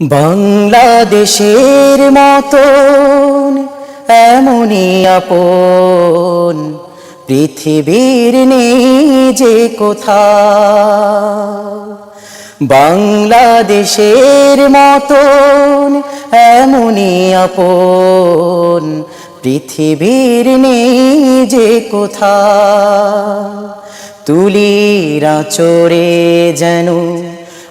বাংলাদেশের মতন, এমনই আপন। পৃথিবীর নেই যে কোথা বাংলাদেশের মতন, এমনই আপন। পৃথিবীর নেই যে কোথা তুলিরা চোরে যেন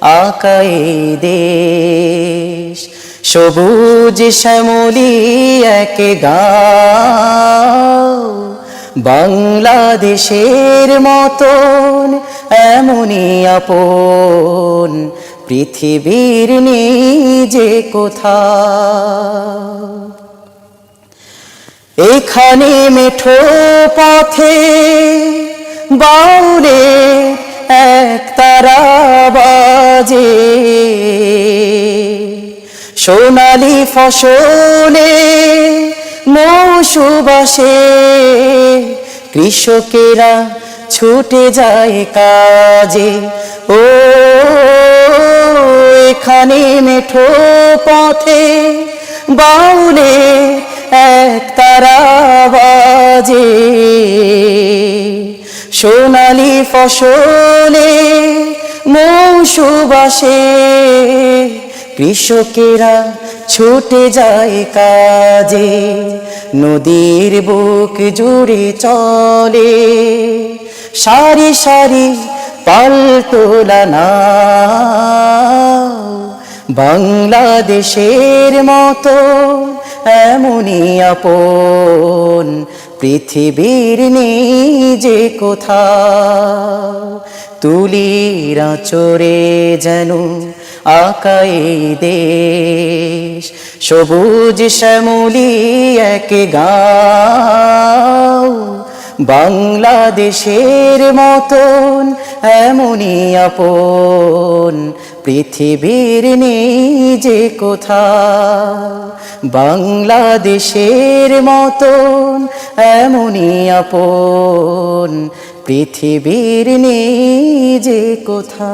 আকাই দেশ সবুজ শ্যামলি এক গাও। বাংলাদেশের মতন এমনই আপন, পৃথিবীর নিজে কোথা এখানে মেঠো পথে বাউলে এক তারা বাজে। সোনালি ফসলে মৌসুবাসে কৃষকেরা ছুটে যায় কাজে। ও, এখানে মেঠো পথে বাউলে এক তারা বাজে। সোনালি ফসলে মৌসুবাসে কৃষকেরা ছুটে যায় কাজে। নদীর বুক জুড়ে চলে, সারি সারি পাল্টোলা না বাংলাদেশের মতো এমনই আপন, পৃথিবীর নিজে কোথা তুলিরা চোরে যেন আকাই দেশ। সবুজ শ্যামলি এক গাও বাংলাদেশের মতন এমনই আপন। পৃথিবীর নেই যে কোথা? বাংলাদেশের মতন এমনই আপন পৃথিবীর নেই যে কোথা?